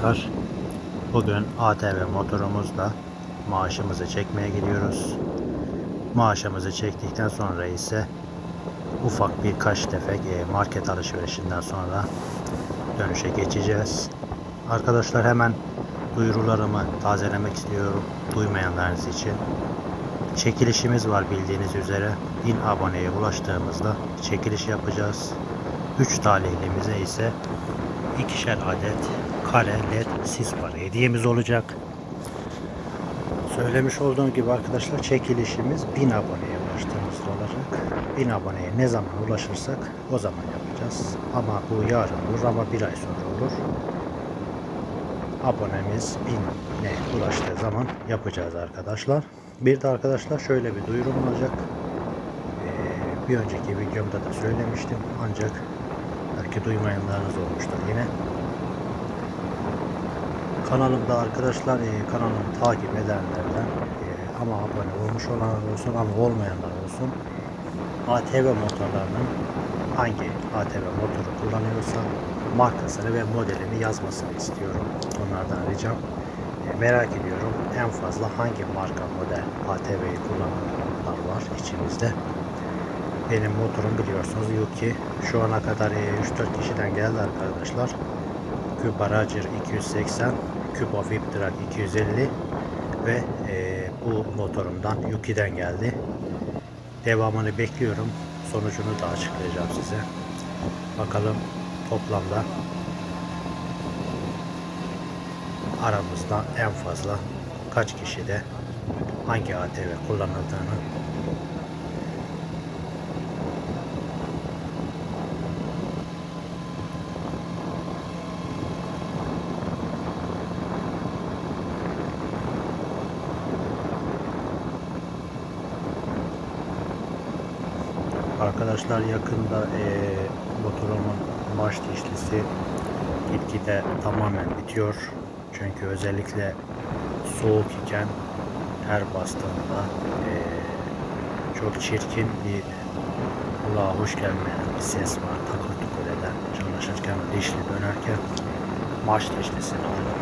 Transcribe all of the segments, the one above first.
arkadaşlar. Bugün ATV motorumuzla maaşımızı çekmeye gidiyoruz. Maaşımızı çektikten sonra ise ufak birkaç tefek e, market alışverişinden sonra dönüşe geçeceğiz. Arkadaşlar hemen duyurularımı tazelemek istiyorum duymayanlarınız için. Çekilişimiz var bildiğiniz üzere. 1000 aboneye ulaştığımızda çekiliş yapacağız. 3 talihlimize ise ikişer adet kare led sis var hediyemiz olacak. Söylemiş olduğum gibi arkadaşlar çekilişimiz 1000 aboneye ulaştığımızda olacak. 1000 aboneye ne zaman ulaşırsak o zaman yapacağız. Ama bu yarın olur ama bir ay sonra olur. Abonemiz 1000'e ulaştığı zaman yapacağız arkadaşlar. Bir de arkadaşlar şöyle bir duyurum olacak. Ee, bir önceki videomda da söylemiştim ancak belki duymayanlarınız olmuştur yine. Kanalımda arkadaşlar e, kanalımı takip edenlerden e, ama abone olmuş olanlar olsun ama olmayanlar olsun ATV motorlarının hangi ATV motoru kullanıyorsa markasını ve modelini yazmasını istiyorum. Onlardan ricam. E, merak ediyorum en fazla hangi marka model ATV'yi kullananlar var içimizde. Benim motorum biliyorsunuz Yuki. Şu ana kadar e, 3-4 kişiden geldi arkadaşlar. Cuba Roger 280, Cuba Whip Track 250 ve e, bu motorumdan Yuki'den geldi. Devamını bekliyorum. Sonucunu da açıklayacağım size. Bakalım toplamda aramızda en fazla kaç kişide hangi ATV kullanıldığını Arkadaşlar yakında eee motorumun marş dişlisi gitgide tamamen bitiyor. Çünkü özellikle soğuk iken her bastığında eee, çok çirkin bir kulağa hoş gelmeyen bir ses var. Takır tukur eden çalışırken dişli dönerken marş dişlisini alıp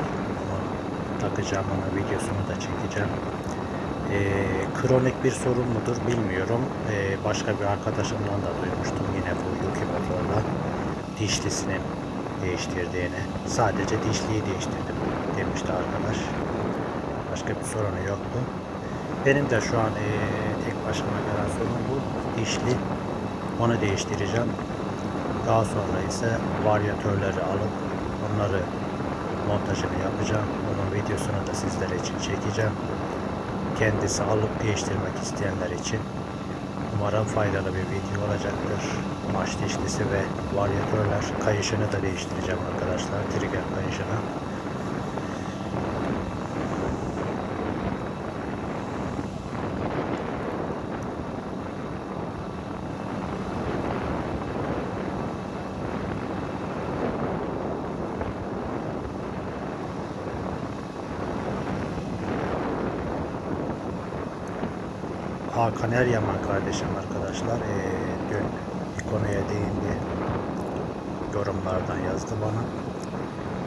takacağım. Ona videosunu da çekeceğim. Ee, kronik bir sorun mudur bilmiyorum. Ee, başka bir arkadaşımdan da duymuştum yine bu Yuki motorla dişlisinin değiştirdiğini. Sadece dişliyi değiştirdim demişti arkadaş. Başka bir sorunu yoktu. Benim de şu an ee, tek başıma gelen sorun bu. Dişli. Onu değiştireceğim. Daha sonra ise varyatörleri alıp onları montajını yapacağım. Onun videosunu da sizler için çekeceğim kendisi alıp değiştirmek isteyenler için umarım faydalı bir video olacaktır. Maç dişlisi ve varyatörler kayışını da değiştireceğim arkadaşlar. Trigger kayışını. Hakan Eryaman kardeşim arkadaşlar? Ee, dün bir konuya değindi. Yorumlardan yazdı bana.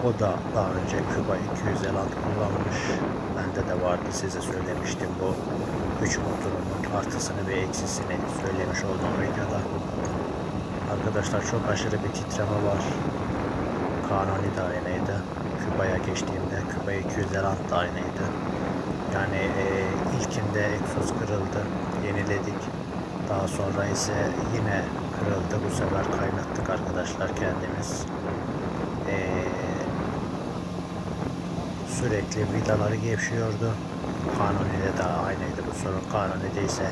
O da daha önce Küba 250 kullanmış. Bende de vardı size söylemiştim bu 3 motorunun artısını ve eksisini söylemiş olduğum videoda. Arkadaşlar çok aşırı bir titreme var. Kanuni aynıydı. Küba'ya geçtiğimde Küba 250 da aynıydı yani e, ilkinde egzoz kırıldı, yeniledik. Daha sonra ise yine kırıldı. Bu sefer kaynattık arkadaşlar kendimiz. E, sürekli vidaları gevşiyordu. Kanuni'de de aynıydı bu sorun. Kanuni'de ise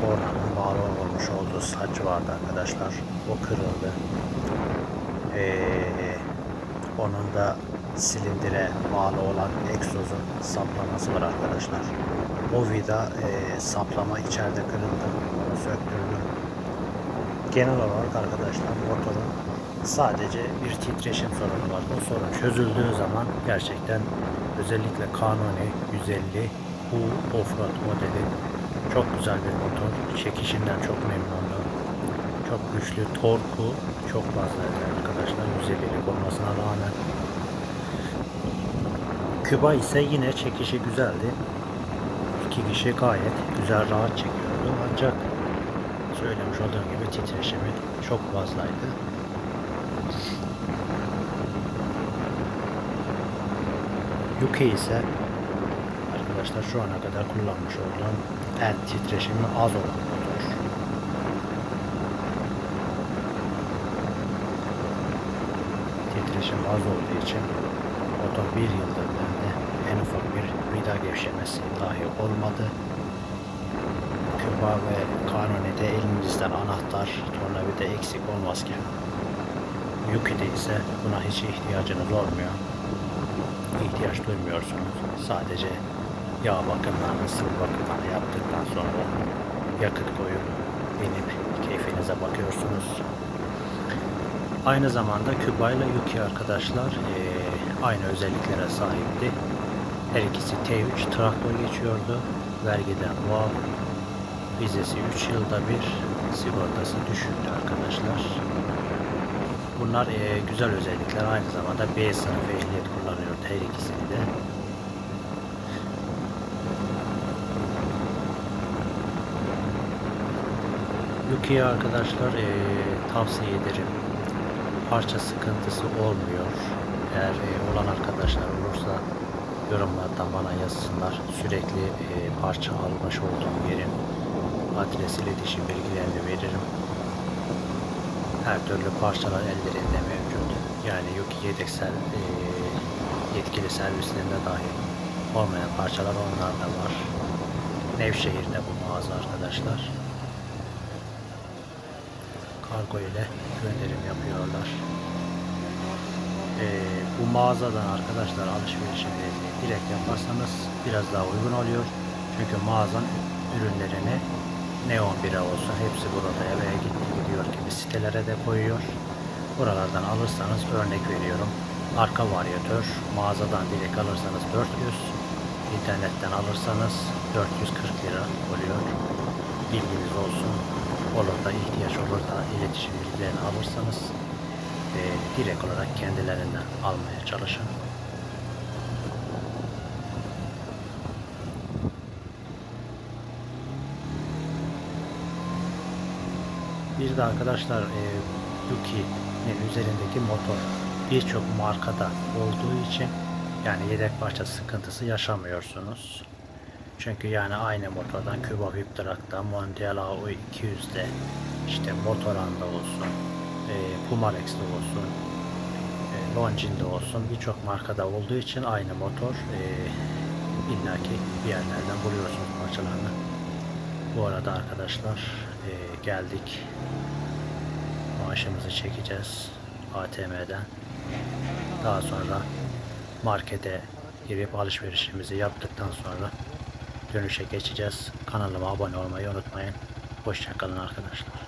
kornanın bağlı olmuş olduğu saç vardı arkadaşlar. O kırıldı. Eee onun da silindire bağlı olan egzozun saplaması var arkadaşlar. O vida e, saplama içeride kırıldı. Söktürdüm. Genel olarak arkadaşlar motorun sadece bir titreşim sorunu var. O sorun çözüldüğü zaman gerçekten özellikle Kanuni 150 bu offroad modeli çok güzel bir motor. Çekişinden çok memnunum. Çok güçlü torku çok fazla arkadaşlar 150'lik olmasına rağmen Küba ise yine çekişi güzeldi. İki kişi gayet güzel rahat çekiyordu ancak söylemiş olduğum gibi titreşimi çok fazlaydı. Yuki ise arkadaşlar şu ana kadar kullanmış olduğum en titreşimi az olan motor. Titreşim az olduğu için motor bir yıldır bende en ufak bir vida gevşemesi dahi olmadı. Küba ve Kanuni'de elinizden anahtar, tornavida eksik olmazken Yuki'de ise buna hiç ihtiyacınız olmuyor. İhtiyaç duymuyorsunuz. Sadece yağ bakımlarını, sıvı bakımlarını yaptıktan sonra yakıt koyup binip keyfinize bakıyorsunuz. Aynı zamanda Küba ile Yuki arkadaşlar eee, aynı özelliklere sahipti. Her ikisi T3 traktör geçiyordu. Vergiden muaf. Vizesi 3 yılda bir. Sigortası düşüktü arkadaşlar. Bunlar eee, güzel özellikler. Aynı zamanda B sınıfı ehliyet kullanıyordu her ikisini de. Yuki'ye arkadaşlar eee, tavsiye ederim. Parça sıkıntısı olmuyor. Eğer eee, olan arkadaşlar olursa yorumlardan bana yazsınlar. Sürekli eee, parça almış olduğum yerin adres iletişim bilgilerini veririm. Her türlü parçalar ellerinde mevcut. Yani Yuki yedek ser, eee, yetkili servislerinde dahil olmayan parçalar onlarda var. Nevşehir'de bu mağaza arkadaşlar kargo ile gönderim yapıyorlar. Ee, bu mağazadan arkadaşlar alışverişini direkt yaparsanız biraz daha uygun oluyor. Çünkü mağazan ürünlerini neon bira olsun hepsi burada veya gitti gidiyor gibi sitelere de koyuyor. Buralardan alırsanız örnek veriyorum. Arka varyatör mağazadan direkt alırsanız 400 internetten alırsanız 440 lira oluyor. Bilginiz olsun olur da ihtiyaç olur da iletişim bilgilerini alırsanız e, direkt olarak kendilerinden almaya çalışın. Bir de arkadaşlar e, Yuki'nin üzerindeki motor birçok markada olduğu için yani yedek parça sıkıntısı yaşamıyorsunuz. Çünkü yani aynı motordan Cuba Viptrak'ta, Mondial AO 200'de, işte Motoran'da olsun, e, Pumarex'de olsun, e, Longines olsun birçok markada olduğu için aynı motor e, illaki bir yerlerden buluyorsunuz parçalarını. Bu arada arkadaşlar e, geldik. Maaşımızı çekeceğiz ATM'den. Daha sonra markete girip alışverişimizi yaptıktan sonra dönüşe geçeceğiz. Kanalıma abone olmayı unutmayın. Hoşçakalın arkadaşlar.